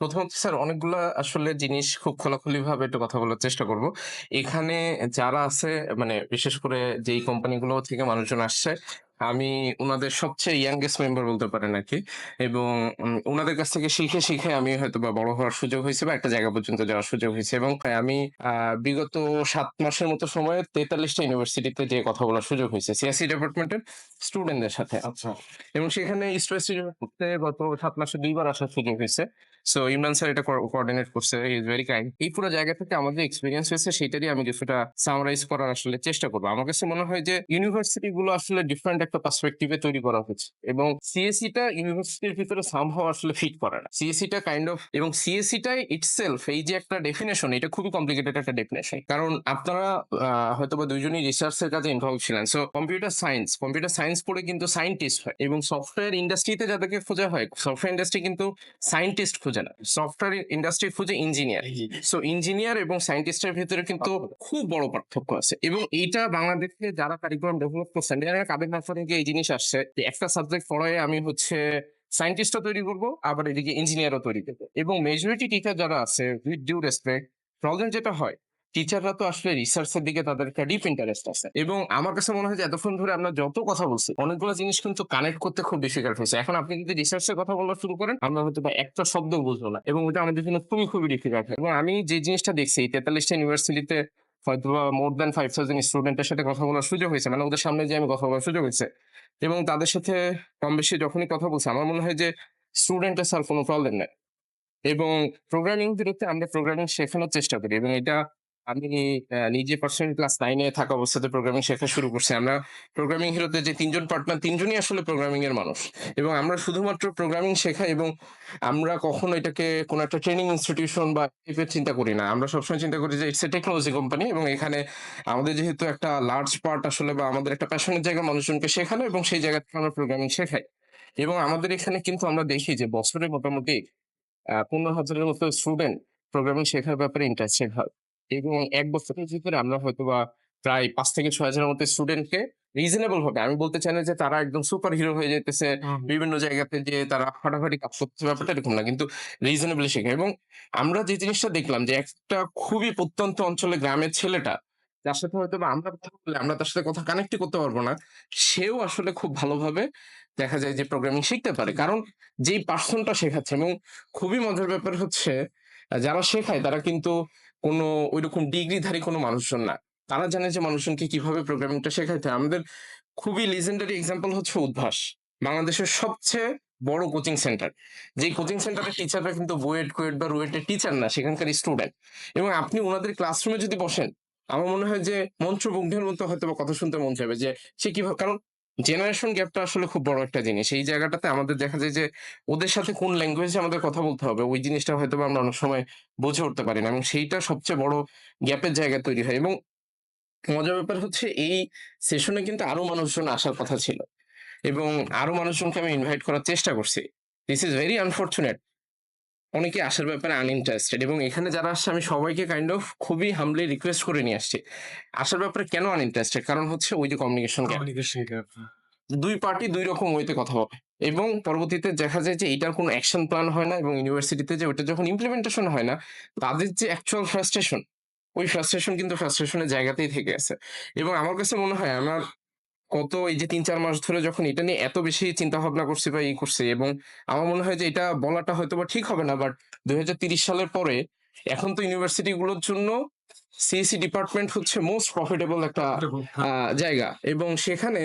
প্রথমত স্যার অনেকগুলা আসলে জিনিস খুব খোলাখুলি ভাবে একটু কথা বলার চেষ্টা করব। এখানে যারা আছে মানে বিশেষ করে যেই কোম্পানিগুলো থেকে মানুষজন আসছে, আমি উনাদের সবচেয়ে ইয়াংগেস্ট মেম্বার বলতে পারেন আরকি। এবং ওনাদের কাছ থেকে শিখে, শিখে আমি হয়তোবা বড় হওয়ার সুযোগ হয়েছে বা একটা জায়গা পর্যন্ত যাওয়ার সুযোগ হয়েছে এবং আমি বিগত ৭ মাসের মতো সময়ে তেতাল্লিশটা ইউনিভার্সিটিতে যেয়ে কথা বলার সুযোগ হইছে। সিএসই ডিপার্টমেন্টের স্টুডেন্টদের সাথে। আচ্ছা। এবং সেখানে করতে গত সাত মাসে ২ বার আসার সুযোগ হয়েছে সো ইমরান স্যার এটা কো কোঅর্ডিনেট করছে। Is very kind. এই পুরো জায়গা থেকে আমার যে এক্সপেরিয়েন্স হয়েছে সেটারই আমি কিছুটা সামারাইজ করার আসলে চেষ্টা করব আমার কাছে মনে হয় যে ইউনিভার্সিটি গুলো আসলে ডিফারেন্ট একটা পার্সপেক্টিভ তৈরি করা হয়েছে। এবং সিএসই টা ইউনিভার্সিটির ভিতরে সামহাউ আসলে ফিট করে না। সিএসই টা কাইন্ড অফ এবং সিএসই টাই ইটসেলফ এই যে একটা ডেফিনিশন এটা খুবই কমপ্লিকেটেড একটা ডেফিনিশন। কারণ আপনারা আ হয়তোবা দুইজনই রিসার্চ এর কাজে ইনভলভ ছিলেন। So computer science, computer science পড়ে কিন্তু সায়েন্টিস্ট হয়। এবং সফটওয়্যার ইন্ডাস্ট্রিতে যাদেরকে খোঁজা হয়, সফটওয়্যার ইন্ডাস্ট্রি কিন্তু সায়েন্টিস্ট খোঁজে না। সফটওয়্যার ইন্ডাস্ট্রি খুঁজে ইঞ্জিনিয়ার। সো ইঞ্জিনিয়ার এবং সায়েন্টিস্টের ভিতরে কিন্তু খুব বড় পার্থক্য আছে। এবং এইটা বাংলাদেশে যারা কারিকুলাম ডেভেলপ করছেন, কাদের মাথা থেকে এই জিনিস আসছে যে একটা সাবজেক্ট পড়ায় আমি হচ্ছে সায়েন্টিস্টও তৈরি করব, আবার এদিকে ইঞ্জিনিয়ারও তৈরি করব এবং মেজরিটি টিচার যারা আছে উইথ ডিউ রেসপেক্ট, প্রবলেম যেটা হয় টিচাররা তো আসলে রিসার্চ এর দিকে তাদের একটা ডিপ ইন্টারেস্ট আছে। এবং আমার কাছে মনে হয় যে এতক্ষণ ধরে আমরা যত কথা বলছি, অনেকগুলো জিনিস কিন্তু কানেক্ট করতে খুব ডিফিকাল্ট হয়েছে। এখন আপনি যদি রিসার্চ এর কথা বলা শুরু করেন, আমরা হয়তো বা একটা শব্দ বুঝব না। এবং ওটা আমাদের জন্য খুবই, খুবই ডিফিকাল্ট। এবং আমি যে জিনিসটা দেখছি তেতাল্লিশটা ইউনিভার্সিটিতে হয়তোবা মোর দ্যান 5000 স্টুডেন্টের সাথে কথা বলার সুযোগ হয়েছে। মানে ওদের সামনে যে আমি কথা বলার সুযোগ হয়েছে। এবং তাদের সাথে কম বেশি যখনই কথা বলছি, আমার মনে হয় যে স্টুডেন্টের স্যার কোনো প্রবলেম নেই এবং প্রোগ্রামিং বিরুদ্ধে আমরা প্রোগ্রামিং শেখানোর চেষ্টা করি। এবং এটা আমি নিজে পার্সোনালি ক্লাস 9 এ থাকা অবস্থাতে প্রোগ্রামিং শেখা শুরু করছি। আমরা প্রোগ্রামিং হিরোতে যে ৩ জন পার্টনার তিনজনই আসলে প্রোগ্রামিং এর মানুষ। এবং আমরা শুধুমাত্র প্রোগ্রামিং শেখাই এবং আমরা কখনো এটাকে কোনো একটা ট্রেনিং ইনস্টিটিউশন বা টাইপের চিন্তা করি না। আমরা সবসময় চিন্তা করি যে ইটস এ টেকনোলজি কোম্পানি এবং এখানে আমাদের যেহেতু একটা লার্জ পার্ট আসলে বা আমাদের একটা প্যাশনের জায়গা মানুষজনকে শেখানো এবং সেই জায়গা থেকে আমরা প্রোগ্রামিং শেখাই। এবং আমাদের এখানে কিন্তু আমরা দেখি যে বছরে মোটামুটি ১৫,০০০ এর মতো স্টুডেন্ট প্রোগ্রামিং শেখার ব্যাপারে ইন্টারেস্টেড হয়। এবং এক বছরের ভিতরে আমরা হয়তো বা প্রায় পাঁচ থেকে ৬,০০০ এর মতো স্টুডেন্টকে রিজনেবল ভাবে আমি বলতে চাই না যে তারা একদম সুপার হিরো হয়ে যাইতেছে। হুম। বিভিন্ন জায়গাতে যেয়ে তারা ফাটাফাটি কাজ করতেছে ব্যাপারটা এরকম না। কিন্তু রিজনেবলি শেখে। এবং আমরা যে জিনিসটা দেখলাম যে একটা খুবই প্রত্যন্ত অঞ্চলে গ্রামের ছেলেটা, যার সাথে হয়তোবা আমরা কথা বললে আমরা তার সাথে কথা কানেক্ট করতে পারব না। সেও আসলে খুব ভালোভাবে দেখা যায় যে প্রোগ্রামিং শিখতে পারে। কারণ যেই পারসনটা শেখাচ্ছে এবং খুবই মজার ব্যাপার হচ্ছে যারা শেখায় তারা কিন্তু কোনো ঐরকম ডিগ্রিধারী কোনো মানুষজন না। তারা জানে যে মানুষজনকে কীভাবে প্রোগ্রামিংটা শেখাইতে। আমাদের খুবই লিজেন্ডারি এক্সাম্পল হচ্ছে উদ্ভাস। বাংলাদেশের সবচেয়ে বড় কোচিং সেন্টার। যেই কোচিং সেন্টারের টিচাররা কিন্তু বুয়েট, কুয়েট বা রুয়েটের টিচার না, সেখানকার স্টুডেন্ট। এবং আপনি ওনাদের ক্লাসরুমে যদি বসেন, আমার মনে হয় যে মন্ত্রমুগ্ধের মতো হয়তোবা কথা শুনতে মন চাইবে যে সে কীভাবে কারণ জেনারেশন গ্যাপটা আসলে খুব বড় একটা জিনিস। এই জায়গাটাতে আমাদের দেখা যায় যে ওদের সাথে কোন ল্যাঙ্গুয়েজে আমাদের কথা বলতে হবে, ওই জিনিসটা হয়তো আমরা অনেক সময় বুঝে উঠতে পারি না। এবং সেইটা সবচেয়ে বড় গ্যাপের জায়গা তৈরি হয়। এবং মজার ব্যাপার হচ্ছে এই সেশনে কিন্তু আরও মানুষজন আসার কথা ছিল। এবং আরও মানুষজনকে আমি ইনভাইট করার চেষ্টা করছি। This is very unfortunate. অনেকে আসার ব্যাপারে আনইন্টারেস্টেড এবং এখানে যারা আসছে আমি সবাইকে কাইন্ড অফ খুবই হামলি রিকোয়েস্ট করে নিয়ে আসছি। আসার ব্যাপারে কেন আনইন্টারেস্টেড? কারণ হচ্ছে ওই যে communication gap. Communication gap. ২ party দুই রকম ওয়েতে কথা বলে। এবং পরবর্তীতে দেখা যায় যে এটার কোনো অ্যাকশন প্ল্যান হয় না এবং ইউনিভার্সিটিতে যে ওটা যখন ইমপ্লিমেন্টেশন হয় না, তাদের যে অ্যাকচুয়াল ফ্রাস্ট্রেশন, ওই ফ্রাস্ট্রেশন কিন্তু ফ্রাস্ট্রেশনের জায়গাতেই থেকে আছে। এবং আমার কাছে মনে হয় আমার গত এই যে ৩-৪ মাস ধরে যখন এটা নিয়ে এত বেশি চিন্তা ভাবনা করছি বা ই করছি এবং আমার মনে হয় যে এটা বলাটা হয়তো বা ঠিক হবে না। বাট ২০৩০ সালের পরে এখন তো ইউনিভার্সিটি গুলোর জন্য সিএসি ডিপার্টমেন্ট হচ্ছে মোস্ট প্রফিটেবল একটা আ জায়গা। এবং সেখানে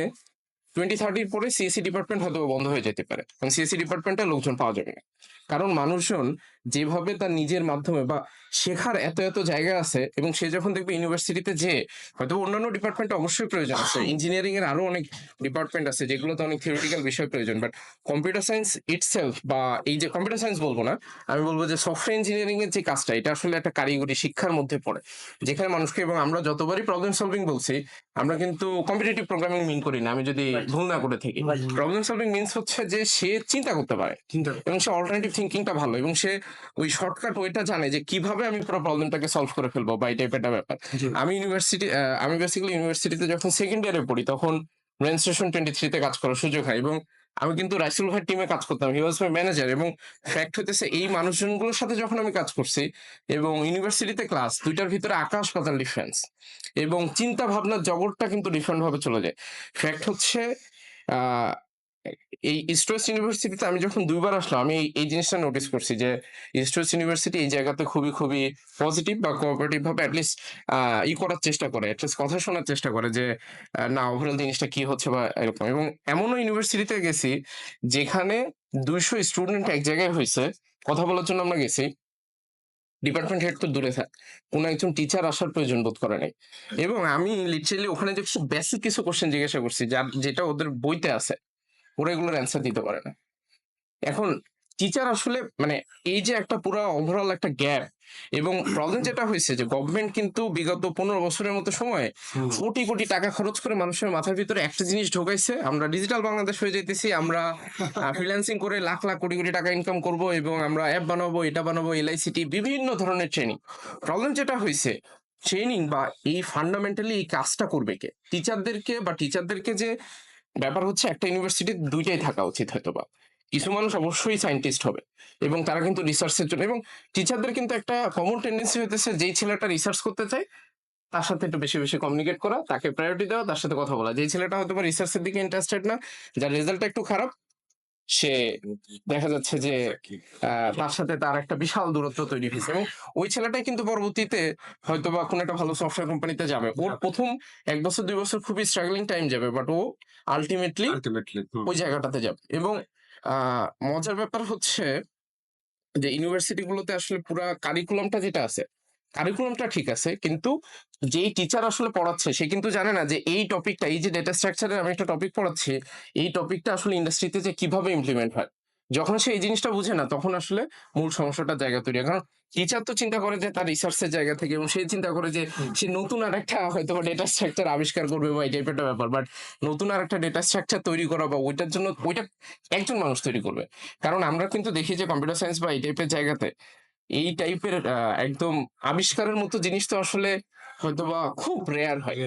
টোয়েন্টি থার্টির পরে সিএসি ডিপার্টমেন্ট হয়তো বন্ধ হয়ে যেতে পারে। কারণ সিএসি ডিপার্টমেন্টে লোকজন পাওয়া যাবে না। কারণ মানুষজন যেভাবে তার নিজের মাধ্যমে বা শেখার এত, এত জায়গা আছে এবং সে যখন দেখবে ইউনিভার্সিটিতে যেয়ে হয়তো অন্যান্য ডিপার্টমেন্টে অবশ্যই প্রয়োজন আছে। ইঞ্জিনিয়ারিং এর আরও অনেক ডিপার্টমেন্ট আছে যেগুলোতে অনেক থিওরিটিক্যাল বিষয় প্রয়োজন। বাট কম্পিউটার সায়েন্স ইটসেলফ বা এই যে কম্পিউটার সায়েন্স বলব না, আমি বলব যে সফটওয়্যার ইঞ্জিনিয়ারিং এর যে কাজটা এটা আসলে একটা কারিগরি শিক্ষার মধ্যে পড়ে। যেখানে মানুষকে এবং আমরা যতবারই প্রবলেম সলভিং বলছি, আমরা কিন্তু কম্পিটিটিভ প্রোগ্রামিং মিন করি না। আমি যদি ভুল না করে থাকি। প্রবলেম সলভিং মিনস হচ্ছে যে সে চিন্তা করতে পারে। এবং সে অল্টারনেটিভ থিংকিংটা ভালো এবং সে ওই শর্টকাট ওইটা জানে যে কীভাবে আমি পুরো প্রবলেমটাকে সলভ করে ফেলব বা এই টাইপের একটা ব্যাপার। আমি ইউনিভার্সিটি আমি বেসিক্যালি ইউনিভার্সিটিতে যখন সেকেন্ড ইয়ারে পড়ি তখন রেন স্টেশন 23 তে কাজ করার সুযোগ হয় এবং আমি কিন্তু রাইসুল ভাই টিমে কাজ করতাম। হি ওয়াজ মাই ম্যানেজার এবং ফ্যাক্ট হইতেছে এই মানুষজনগুলোর সাথে যখন আমি কাজ করছি এবং ইউনিভার্সিটিতে ক্লাস দুইটার ভিতরে আকাশ পাতাল ডিফারেন্স এবং চিন্তা ভাবনার জগৎটা কিন্তু ডিফারেন্ট ভাবে চলে যায়। ফ্যাক্ট হচ্ছে আহ, এই ইস্ট ওয়েস্ট ইউনিভার্সিটিতে আমি যখন দুইবার আসলাম, আমি এই- জিনিসটা নোটিস করছি যে ইস্ট ইউনিভার্সিটি এই জায়গাতে খুবই খুবই পজিটিভ বা কোঅপারেটিভ ভাবে অ্যাটলিস্ট ই করার চেষ্টা করে অ্যাটলিস্ট কথা শোনার চেষ্টা করে যে না ওভারঅল জিনিসটা কি হচ্ছে বা এরকম। এবং এমনও ইউনিভার্সিটিতে গেছি যেখানে দুইশো স্টুডেন্ট এক জায়গায় হয়েছে, কথা বলার জন্য আমরা গেছি। ডিপার্টমেন্ট হেড তো দূরে থাক, কোনো একজন টিচার আসার প্রয়োজন বোধ করে নাই। এবং আমি লিটারেলি ওখানে যে বেসিক কিছু কোশ্চেন জিজ্ঞাসা করছি, যার, যেটা ওদের বইতে আছে। ওরা এগুলোর অ্যান্সার দিতে পারে না। এখন টিচার আসলে মানে এই যে একটা পুরো ওভারঅল একটা গ্যাপ এবং প্রবলেম যেটা হয়েছে যে গভর্নমেন্ট কিন্তু বিগত পনেরো বছরের মতো সময় কোটি কোটি টাকা খরচ করে মানুষের মাথার ভিতরে একটা জিনিস ঢোকাইছে আমরা ডিজিটাল বাংলাদেশ হয়ে যাইতেছি আমরা ফ্রিল্যান্সিং করে লাখ লাখ কোটি কোটি টাকা ইনকাম করব এবং আমরা অ্যাপ বানাবো এটা বানাবো এলআইসিটি বিভিন্ন ধরনের ট্রেনিং প্রবলেম যেটা হয়েছে ট্রেনিং বা এই ফান্ডামেন্টালি এই কাজটা করবে কে? টিচারদেরকে বা টিচারদেরকে যে ব্যাপার হচ্ছে একটা ইউনিভার্সিটির দুইটাই থাকা উচিত হয়তো বা কিছু মানুষ অবশ্যই সায়েন্টিস্ট হবে এবং তারা কিন্তু রিসার্চের জন্য এবং টিচারদের কিন্তু একটা কমন টেন্ডেন্সি হতেছে যেই ছেলেটা রিসার্চ করতে চায়, তার সাথে একটু বেশি বেশি কমিউনিকেট করা, তাকে প্রায়োরিটি দেওয়া, তার সাথে কথা বলা। যেই ছেলেটা হয়তো বা রিসার্চের দিকে ইন্টারেস্টেড না, যার রেজাল্টটা একটু খারাপ সে দেখা যাচ্ছে যে তার সাথে তার একটা বিশাল দূরত্ব তৈরি হয়েছে এবং ওই ছেলেটাই কিন্তু পরবর্তীতে হয়তো বা কোনো একটা ভালো সফটওয়্যার কোম্পানিতে যাবে। ওর প্রথম এক বছর দুই বছর খুবই স্ট্রাগলিং টাইম যাবে বাট ও আলটিমেটলি ওই জায়গাটাতে যাবে। এবং আহ, মজার ব্যাপার হচ্ছে যে ইউনিভার্সিটি গুলোতে আসলে পুরা কারিকুলামটা যেটা আছে কারিকুলামটা ঠিক আছে কিন্তু যেই টিচার আসলে পড়াচ্ছে সে কিন্তু জানে না যে এই টপিকটা এই যে ডেটা স্ট্রাকচারের আমি একটা টপিক পড়াচ্ছি এই টপিকটা আসলে ইন্ডাস্ট্রিতে যে কীভাবে ইমপ্লিমেন্ট হয়। যখন সে এই জিনিসটা বুঝে না তখন আসলে মূল সমস্যাটার জায়গা তৈরি হয়। কারণ টিচার তো চিন্তা করে যে তার রিসার্চের জায়গা থেকে এবং সে চিন্তা করে যে সে নতুন আর একটা হয়তো ডেটা স্ট্রাকচার আবিষ্কার করবে বা এই টাইপের একটা ব্যাপার বাট নতুন আর একটা ডেটা স্ট্রাকচার তৈরি করা বা ওইটার জন্য ওইটা একজন মানুষ তৈরি করবে। কারণ আমরা কিন্তু দেখি যে কম্পিউটার সায়েন্স বা এই টাইপের জায়গাতে এই টাইপের একদম আবিষ্কারের মতো জিনিস তো আসলে হয়তোবা খুব রেয়ার হয়।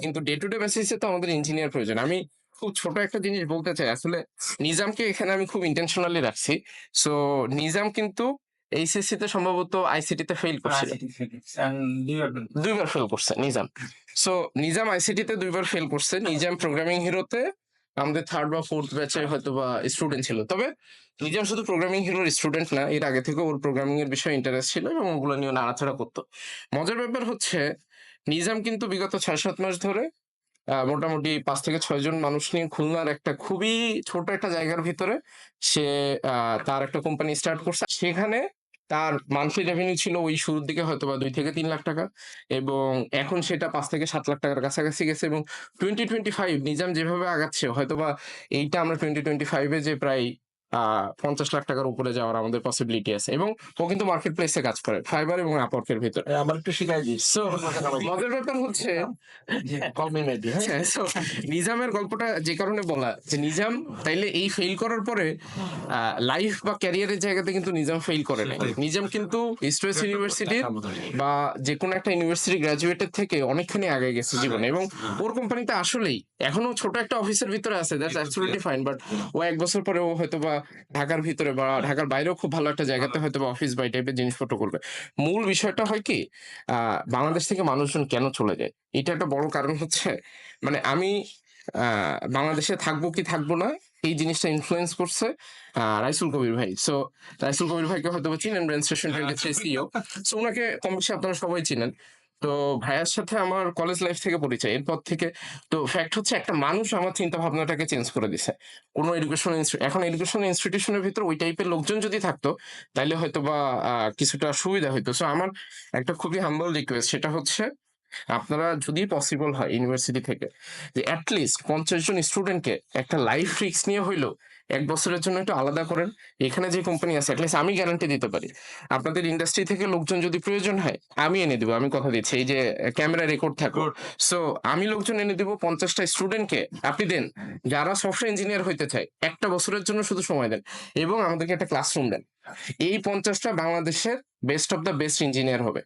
কিন্তু ডে টু ডে বেসিসে তো আমাদের ইঞ্জিনিয়ার প্রয়োজন। আমি খুব ছোট একটা জিনিস বলতে চাই। আসলে নিজামকে এখানে আমি খুব ইন্টেনশনালি রাখছি। সো নিজাম কিন্তু এইচএসসি তে সম্ভবত আইসিটি তে ফেল করছিল। দুইবার ফেল করছে। নিজাম। সো নিজাম আইসিটি তে দুইবার ফেল করছে। নিজাম প্রোগ্রামিং হিরোতে আমাদের থার্ড বা ফোর্থ ব্যাচে হয়তো বা স্টুডেন্ট ছিল। তবে নিজাম শুধু প্রোগ্রামিং হিরোর স্টুডেন্ট না, এর আগে থেকে ওর প্রোগ্রামিং এর বিষয়ে ইন্টারেস্ট ছিল এবং ওগুলো নিয়ে নাড়াচাড়া করতো। মজার ব্যাপার হচ্ছে, নিজাম কিন্তু বিগত ছয় সাত মাস ধরে মোটামুটি পাঁচ থেকে ছয় জন মানুষ নিয়ে খুলনার একটা খুবই ছোট একটা জায়গার ভিতরে সে তার একটা কোম্পানি স্টার্ট করছে। সেখানে তার মান্থলি রেভিনিউ ছিল ওই শুরুর দিকে হয়তো বা দুই থেকে তিন লাখ টাকা এবং এখন সেটা পাঁচ থেকে সাত লাখ টাকার কাছাকাছি গেছে এবং টোয়েন্টি টোয়েন্টি ফাইভ নিজাম যেভাবে আগাচ্ছে হয়তো বা এইটা আমরা টোয়েন্টি টোয়েন্টি ফাইভে যে প্রায় পঞ্চাশ লাখ টাকার উপরে যাওয়ার আমাদের পসিবিলিটি আছে। এবং ও কিন্তু মার্কেট প্লেসে কাজ করে ফাইবার এবং আপওয়ার্কের ভিতরে। আমার একটু শিখাই সো মজার ব্যাপার হচ্ছে হ্যাঁ? নিজামের গল্পটা যে কারণে বলা যে নিজাম তাইলে এই ফেল করার পরে লাইফ বা ক্যারিয়ারের জায়গাতে কিন্তু নিজাম ফেল করে নাই। নিজাম কিন্তু ইস্ট ওয়েস্ট ইউনিভার্সিটির বা যে কোনো একটা ইউনিভার্সিটি গ্রাজুয়েটের থেকে অনেকখানি আগে গেছে জীবনে। এবং ওর কোম্পানিতে আসলেই এখনও ছোট একটা অফিসের ভিতরে আছে দ্যাটস অ্যাবসলিউটলি ফাইন বাট ও এক বছর পরে ও হয়তো বা ঢাকার ভিতরে বা ঢাকার বাইরেও খুব ভালো একটা জায়গাতে হয়তো বা অফিস বা এই টাইপের জিনিসপত্র করবে। মূল বিষয়টা হয় কি বাংলাদেশ থেকে মানুষজন কেন চলে যায়? এটা একটা বড় কারণ হচ্ছে মানে আমি আহ, বাংলাদেশে থাকব কি থাকব না এই জিনিসটা ইনফ্লুয়েন্স করছে রাইসুল কবির ভাই। সো রাইসুল কবির ভাইকে হয়তো চিনেন Brain Station twenty three CEO so ওনাকে কম বেশি আপনারা সবাই চিনেন। তো ভাইয়ার সাথে আমার কলেজ লাইফ থেকে পরিচয়। এরপর থেকে তো ফ্যাক্ট হচ্ছে একটা মানুষ আমার চিন্তা ভাবনাটাকে চেঞ্জ করে দিছে। কোনো এডুকেশন এখন এডুকেশন ইনস্টিটিউশনের ভিতরে ওই টাইপের লোকজন যদি থাকতো তাহলে হয়তো বা কিছুটা সুবিধা হইতো। সো আমার একটা খুবই হাম্বল রিকোয়েস্ট সেটা হচ্ছে আপনারা যদি পসিবল হয় ইউনিভার্সিটি থেকে যে অ্যাটলিস্ট পঞ্চাশ জন স্টুডেন্টকে একটা লাইফ রিক্স নিয়ে হইল এক বছরের জন্য একটু আলাদা করেন। এখানে যে কোম্পানি আছে অ্যাটলিস্ট আমি গ্যারান্টি দিতে পারি। আপনাদের ইন্ডাস্ট্রি থেকে লোকজন যদি প্রয়োজন হয় আমি এনে দিব আমি কথা দিচ্ছি। এই যে ক্যামেরা রেকর্ড থাকো সো আমি লোকজন এনে দিব পঞ্চাশটা স্টুডেন্টকে আপনি দেন। যারা সফটওয়্যার ইঞ্জিনিয়ার হইতে চায় একটা বছরের জন্য শুধু সময় দেন এবং আমাদেরকে একটা ক্লাসরুম দেন। এই পঞ্চাশটা বাংলাদেশের best of the best engineer হবে।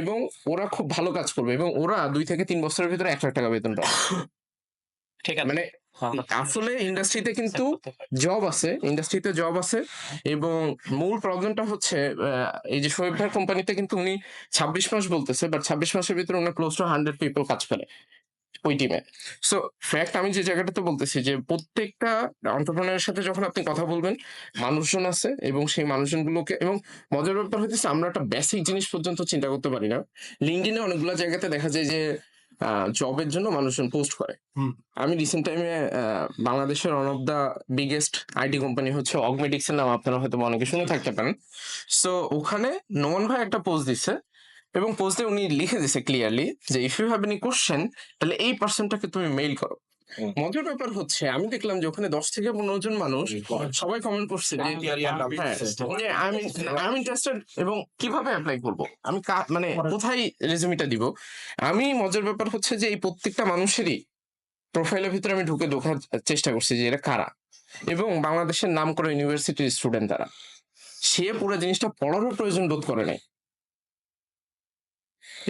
এবং ওরা খুব ভালো কাজ করবে এবং ওরা দুই থেকে তিন বছরের ভিতরে এক লাখ টাকা বেতন পাবে। ঠিক আছে। মানে আসলে ইন্ডাস্ট্রিতে কিন্তু জব আছে ইন্ডাস্ট্রিতে জব আছে এবং মূল প্রবলেমটা হচ্ছে এই যে শোয়েব ভাই কোম্পানিতে কিন্তু উনি ছাব্বিশ মাস বলতেছে বাট ছাব্বিশ মাসের ভিতরে উনি ক্লোজ টু হান্ড্রেড পিপল কাজ করে। ওই টিমে সো ফ্যাক্ট আমি যে জায়গাটাতে বলতেছি যে প্রত্যেকটা অন্টারপ্রেনারের সাথে যখন আপনি কথা বলবেন মানুষজন আছে এবং সেই মানুষজনগুলোকে এবং মজার ব্যাপার হচ্ছে আমরা একটা বেসিক জিনিস পর্যন্ত চিন্তা করতে পারি না। লিঙ্কডিনে অনেকগুলো জায়গাতে দেখা যায় যে জবের জন্য মানুষজন পোস্ট করে। আমি রিসেন্ট টাইমে বাংলাদেশের one of the biggest IT company হচ্ছে অগমেটিক্স এর নাম আপনারা হয়তো অনেকে শুনে থাকতে পারেন। সো ওখানে নোমান ভাই একটা পোস্ট দিছে এবং পোস্টে উনি লিখে দিছে ক্লিয়ারলি যে if you have any question তাহলে এই পার্সনটাকে তুমি মেইল করো। মজার ব্যাপার হচ্ছে আমি দেখলাম যে ওখানে দশ থেকে পনেরো জন মানুষ সবাই কমেন্ট করছে যে হ্যাঁ, আমি আমি ইন্টারেস্টেড এবং কীভাবে অ্যাপ্লাই করব? আমি মানে কোথায় রেজুমিটা দিব? আমি মজার ব্যাপার হচ্ছে যে এই প্রত্যেকটা মানুষেরই প্রোফাইলের ভিতরে আমি ঢুকে ঢোকার চেষ্টা করছি যে এরা কারা? এবং বাংলাদেশের নাম করা ইউনিভার্সিটির স্টুডেন্ট তারা সে পুরো জিনিসটা পড়ারও প্রয়োজন বোধ করে নাই।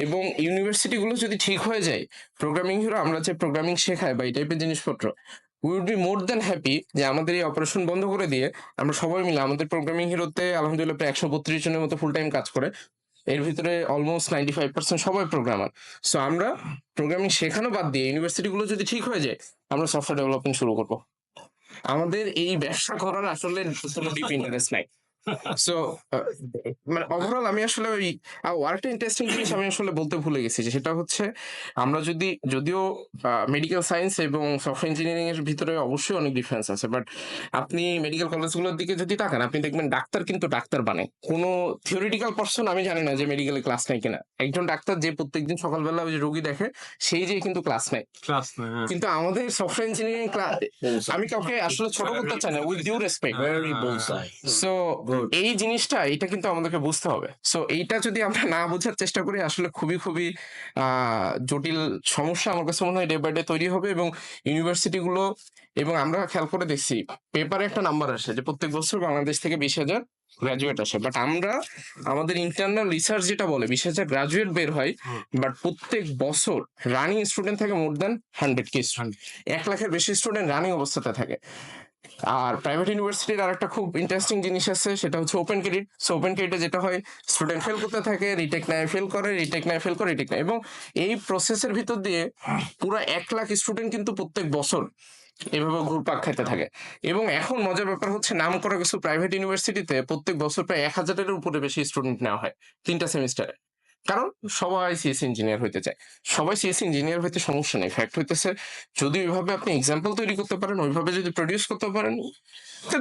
এবং ইউনিভার্সিটি গুলো যদি ঠিক হয়ে যায় প্রোগ্রামিং হিরো আমরা যে প্রোগ্রামিং শেখাই বা এই টাইপের জিনিসপত্র we would be more than happy যে আমাদের এই অপারেশন বন্ধ করে দিয়ে আমরা সবাই মিলে, আমাদের প্রোগ্রামিং হিরোতে আলহামদুলিল্লাহ প্রায় একশো বত্রিশ জনের মতো ফুল টাইম কাজ করে, এর ভিতরে অলমোস্ট নাইনটি ফাইভ পার্সেন্ট সবাই প্রোগ্রামার সো আমরা প্রোগ্রামিং শেখানো বাদ দিয়ে ইউনিভার্সিটি গুলো যদি ঠিক হয়ে যায়, আমরা সফটওয়্যার ডেভেলপমেন্ট শুরু করব। আমাদের এই ব্যবসা করার আসলে কোনো ডিপ ইন্টারেস্ট নাই। সো মানে ওভারঅল আমি আসলে ওই আরেকটা ইন্টারেস্টিং জিনিস আমি আসলে বলতে ভুলে গেছি যে সেটা হচ্ছে আমরা যদি যদিও মেডিকেল সায়েন্স এবং সফটওয়্যার ইঞ্জিনিয়ারিং এর ভিতরে অবশ্যই অনেক ডিফারেন্স আছে বাট আপনি মেডিকেল কলেজগুলোর দিকে যদি তাকান আপনি দেখবেন ডাক্তার কিন্তু ডাক্তার বানায় কোনো থিওরিটিক্যাল পার্সন আমি জানি না যে মেডিকেলে ক্লাস নেয় কিনা একজন ডাক্তার যে প্রত্যেকদিন সকালবেলা ওই যে রোগী দেখে সেই যে কিন্তু ক্লাস নেয় ক্লাস হ্যাঁ। কিন্তু আমাদের সফটওয়্যার ইঞ্জিনিয়ারিং ক্লাস আমি কাউকে আসলে ছোট করতে চাই না উইথ ডিউ রেসপেক্ট সো. এই জিনিসটা এটা কিন্তু আমাদেরকে বুঝতে হবে। সো এইটা যদি আমরা না বোঝার চেষ্টা করি আসলে খুবই খুবই জটিল সমস্যা আমার কাছে মনে হয় ডে বাই ডে তৈরি হবে এবং ইউনিভার্সিটি গুলো এবং আমরা খেয়াল করে দেখছি পেপারে একটা নাম্বার আসে যে প্রত্যেক বছর বাংলাদেশ থেকে বিশ হাজার গ্রাজুয়েট আসে। বাট আমরা আমাদের ইন্টারনাল রিসার্চ যেটা বলে বিশ হাজার গ্রাজুয়েট বের হয় বাট প্রত্যেক বছর রানিং স্টুডেন্ট থাকে মোর দেন হান্ড্রেড কে স্টুডেন্ট এক লাখের বেশি স্টুডেন্ট রানিং অবস্থাতে থাকে। আর প্রাইভেট ইউনিভার্সিটির আর একটা খুব ইন্টারেস্টিং জিনিস আছে, সেটা হচ্ছে ওপেন ক্রেডিট সো ওপেন ক্রেডিটে যেটা হয় স্টুডেন্ট ফেল করতে থাকে রিটেক নেয় ফেল করে রিটেক নেয় ফেল করে রিটেক নেয় এবং এই প্রসেসের ভিতর দিয়ে পুরো এক লাখ স্টুডেন্ট কিন্তু প্রত্যেক বছর এভাবে ঘুরপাক খাইতে থাকে। এবং এখন মজার ব্যাপার হচ্ছে, নাম করা কিছু প্রাইভেট ইউনিভার্সিটিতে প্রত্যেক বছর প্রায় এক হাজারের উপরে বেশি স্টুডেন্ট নেওয়া হয়, তিনটা সেমিস্টারে কারণ সবাই সিএস ইঞ্জিনিয়ার হইতে চায়। সবাই সিএস ইঞ্জিনিয়ার হইতে সমস্যা নেই। ফ্যাক্ট হইতেছে যদি ওইভাবে আপনি এক্সাম্পল তৈরি করতে পারেন ওইভাবে যদি প্রডিউস করতে পারেন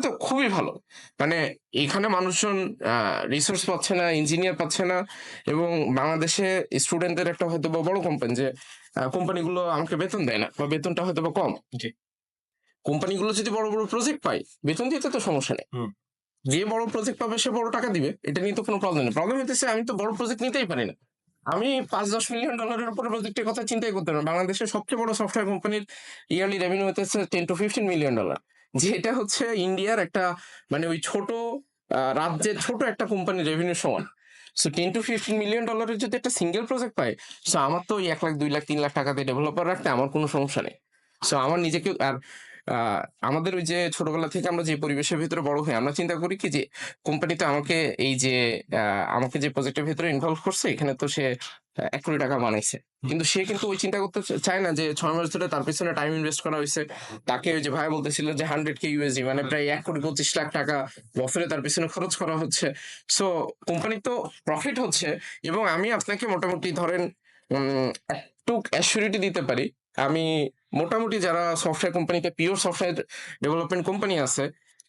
তো খুবই ভালো। মানে এখানে মানুষজন রিসোর্স পাচ্ছে না ইঞ্জিনিয়ার পাচ্ছে না এবং বাংলাদেশে স্টুডেন্টদের একটা হয়তো বা বড় কোম্পানি যে কোম্পানিগুলো আমাকে বেতন দেয় না বা বেতনটা হয়তো বা কম। কোম্পানিগুলো যদি বড় বড় প্রজেক্ট পায় বেতন দিতে তো সমস্যা নেই। যে বড় প্রজেক্ট পাবে সে বড় টাকা দিবে। এটা নিয়ে তো কোনো প্রবলেম নেই। প্রবলেম হইতেছে, আমি তো বড় প্রজেক্ট নিতেই পারি না। আমি পাঁচ দশ মিলিয়ন ডলারের উপরে প্রজেক্টের কথা চিন্তাই করতে না। বাংলাদেশের সবচেয়ে বড় সফটওয়্যার কোম্পানির ইয়ারলি রেভিনিউ হতেছে ten to fifteen million dollar যেটা হচ্ছে ইন্ডিয়ার একটা মানে ওই ছোট রাজ্যের ছোট একটা কোম্পানির রেভিনিউ সমান। So ten to fifteen million ডলারের যদি একটা সিঙ্গেল প্রজেক্ট পায় সো আমার তো এক লাখ, দুই লাখ, তিন লাখ টাকা দিয়ে ডেভেলপার রাখতে আমার কোনো সমস্যা নেই। সো আমার নিজেকে, আর আমাদের ওই যে ছোটবেলা থেকে আমরা যে পরিবেশের ভিতরে বড় হই আমরা চিন্তা করি কি যে কোম্পানিতে আমাকে এই যে আমাকে যে প্রজেক্টের ভিতরে ইনভলভ করছে এখানে তো সে এক কোটি টাকা বানাইছে। কিন্তু সে কিন্তু ওই চিন্তা করতে চায় না যে ছয় মাস ধরে তার পিছনে টাইম ইনভেস্ট করা হয়েছে তাকে ওই যে ভাই বলতেছিল যে হান্ড্রেড কে ইউএসডি মানে প্রায় এক কোটি পঁচিশ লাখ টাকা বছরে তার পিছনে খরচ করা হচ্ছে। সো কোম্পানি তো প্রফিট হচ্ছে এবং আমি আপনাকে মোটামুটি ধরেন উম, একটু অ্যাসিউরিটি দিতে পারি। আমি মোটামুটি যারা সফটওয়্যার কোম্পানিতে পিওর সফটওয়্যার ডেভেলপমেন্ট কোম্পানি আছে,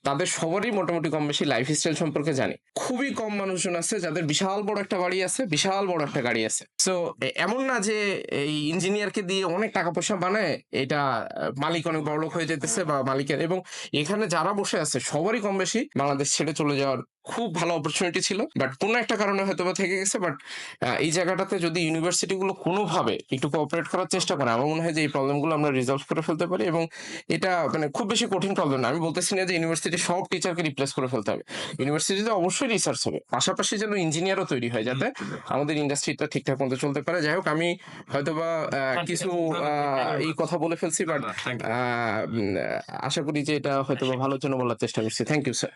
তাদের সবারই মোটামুটি কম বেশি লাইফ স্টাইল সম্পর্কে জানি। খুবই কম মানুষজন আছে যাদের বিশাল বড় একটা বাড়ি আছে, বিশাল বড় একটা গাড়ি আছে। সো এমন না যে এই ইঞ্জিনিয়ারকে দিয়ে অনেক টাকা পয়সা বানায়, এটা মালিক অনেক বড় হয়ে যেতেছে বা মালিকের, এবং এখানে যারা বসে আছে সবারই কম বেশি বাংলাদেশ ছেড়ে চলে যাওয়ার খুব ভালো অপরচুনিটি ছিল বাট কোনো একটা কারণে হয়তো বা থেকে গেছে বাট এই জায়গাটাতে যদি ইউনিভার্সিটি গুলো কোনোভাবে একটু কোঅপারেট করার চেষ্টা করে আমার মনে হয় যে এই প্রবলেমগুলো আমরা রিজলভ করে ফেলতে পারি এবং এটা মানে খুব বেশি কঠিন প্রবলেম না। আমি বলতেছি না যে ইউনিভার্সিটি সব টিচারকে রিপ্লেস করে ফেলতে হবে। ইউনিভার্সিটিতে অবশ্যই রিসার্চ হবে পাশাপাশি যেন ইঞ্জিনিয়ারও তৈরি হয় যাতে আমাদের ইন্ডাস্ট্রিটা ঠিকঠাক মতো চলতে পারে। যাই হোক আমি হয়তোবা আহ, কিছু এই কথা বলে ফেলছি বাট আশা করি যে এটা হয়তো বা ভালোর জন্য বলার চেষ্টা করছি। Thank you sir